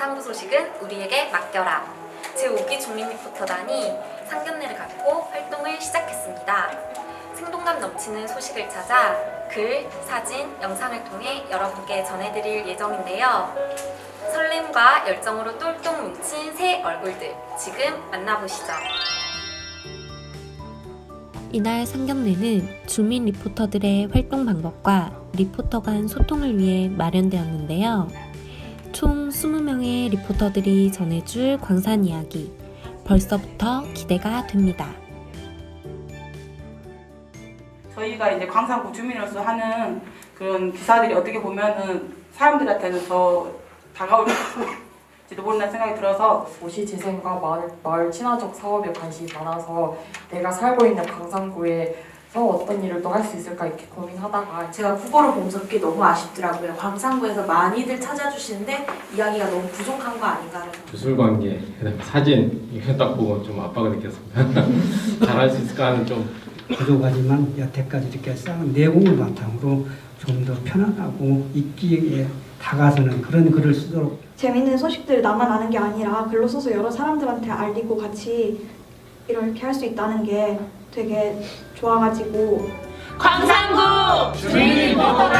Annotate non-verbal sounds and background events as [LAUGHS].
광산구 소식은 우리에게 맡겨라. 제5기 주민 리포터단이 상견례를 갖고 활동을 시작했습니다. 생동감 넘치는 소식을 찾아 글, 사진, 영상을 통해 여러분께 전해드릴 예정인데요. 설렘과 열정으로 똘똘 뭉친 새 얼굴들 지금 만나보시죠. 이날 상견례는 주민 리포터들의 활동 방법과 리포터 간 소통을 위해 마련되었는데요. 총 20명의 리포터들이 전해줄 광산 이야기. 벌써부터 기대가 됩니다. 저희가 이제 광산구 주민으로서 하는 그런 기사들이 어떻게 보면은 사람들한테는 더 다가올지도 모른다는 생각이 들어서 도시 재생과 마을, 마을 친화적 사업에 관심이 많아서 내가 살고 있는 광산구에 서 어떤 일을 또 할 수 있을까 이렇게 고민하다가 제가 국어를 봉접기 너무 아쉽더라고요. 광산구에서 많이들 찾아주시는데 이야기가 너무 부족한 거 아닌가 그래서 주술 관계, 그다음에 사진 이거 딱 보고 좀 압박을 느꼈습니다. [LAUGHS] 잘할 수 있을까 하는 좀 부족하지만 여태까지 이렇게 쌓은 내공을 바탕으로 좀 더 편안하고 읽기에 다가서는 그런 글을 쓰도록 재밌는 소식들 나만 아는 게 아니라 글로 써서 여러 사람들한테 알리고 같이 이렇게 할 수 있다는 게 되게 좋아가지고 광산구 주민 리포터단 화이팅!